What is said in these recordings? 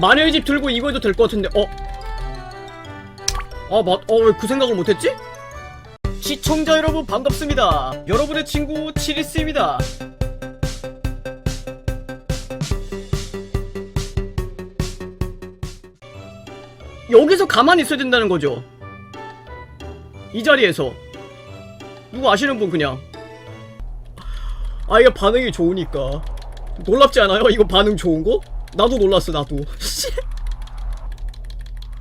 마녀의 집 들고 이거 해도 될 것 같은데 어? 아 맞.. 어왜 그 생각을 못했지? 시청자 여러분 반갑습니다 여러분의 친구 치리스입니다 여기서 가만히 있어야 된다는 거죠 이 자리에서 누구 아시는 분 그냥 아 이게 반응이 좋으니까 놀랍지 않아요? 이거 반응 좋은 거? 나도 놀랐어 나도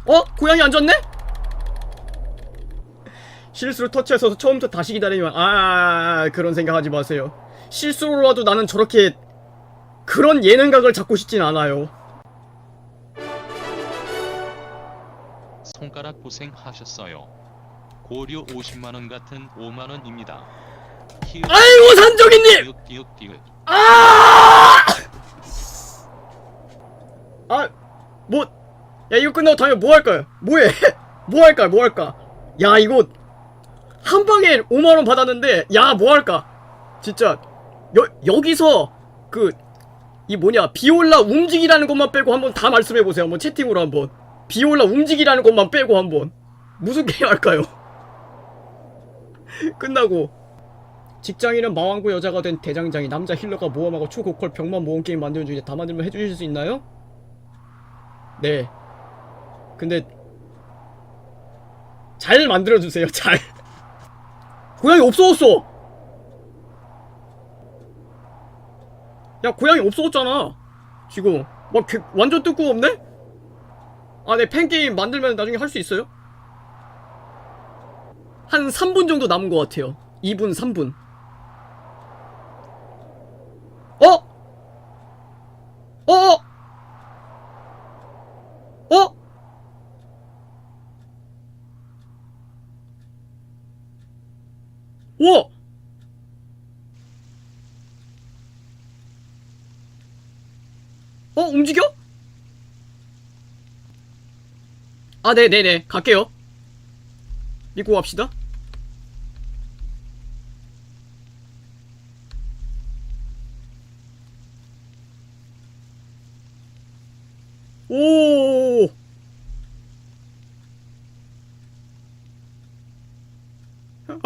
어? 고양이 앉았네? 실수로 터치해서 처음부터 다시 기다리면 아 그런 생각하지 마세요 실수로라도 나는 저렇게 그런 예능각을 잡고 싶진 않아요 손가락 고생하셨어요. 고려 50만원 같은 5만원입니다. 아이고 산적이님! 아! 아, 뭐, 야, 이거 끝나고 다음에 뭐 할까요? 뭐해? 뭐 할까? 뭐 할까? 야, 이거, 한 방에 5만원 받았는데, 야, 뭐 할까? 진짜, 여, 여기서, 그, 이 뭐냐, 비올라 움직이라는 것만 빼고 한번 다 말씀해보세요. 한번 채팅으로 한번. 비올라 움직이라는 것만 빼고 한번. 무슨 게임 할까요? 끝나고. 직장인은 마왕구 여자가 된 대장장이 남자 힐러가 모험하고 초고퀄 병만 모험 게임 만드는 중인데 다 만들면 해주실 수 있나요? 네. 근데 잘 만들어 주세요 잘. 고양이 없어졌어. 야 고양이 없어졌잖아. 지금. 막 개- 완전 뜬금없네? 아네 팬게임 만들면 나중에 할 수 있어요? 한 3분 정도 남은 것 같아요. 2분 3분 어? 어? 어? 우와! 어? 움직여? 아, 네네네. 갈게요. 믿고 갑시다. 오. 어?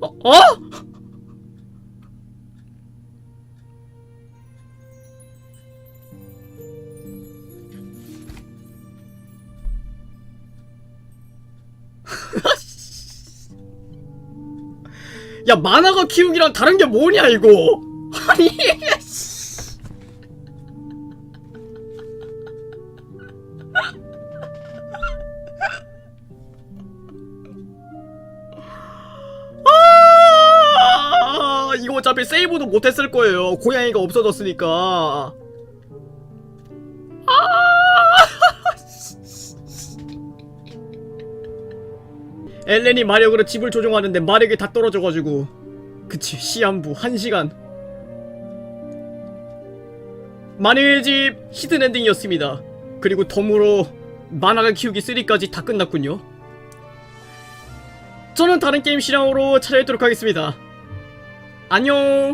어? 어? 야 만화가 키우기랑 다른 게 뭐냐 이거 아니 이거 어차피 세이브도 못했을 거예요. 고양이가 없어졌으니까. 엘렌이 마력으로 집을 조종하는데 마력이 다 떨어져가지고. 그치 시한부 1시간. 마녀의 집 히든엔딩이었습니다. 그리고 덤으로 만화가 키우기 3까지 다 끝났군요. 저는 다른 게임 실황으로 찾아뵙도록 하겠습니다 안녕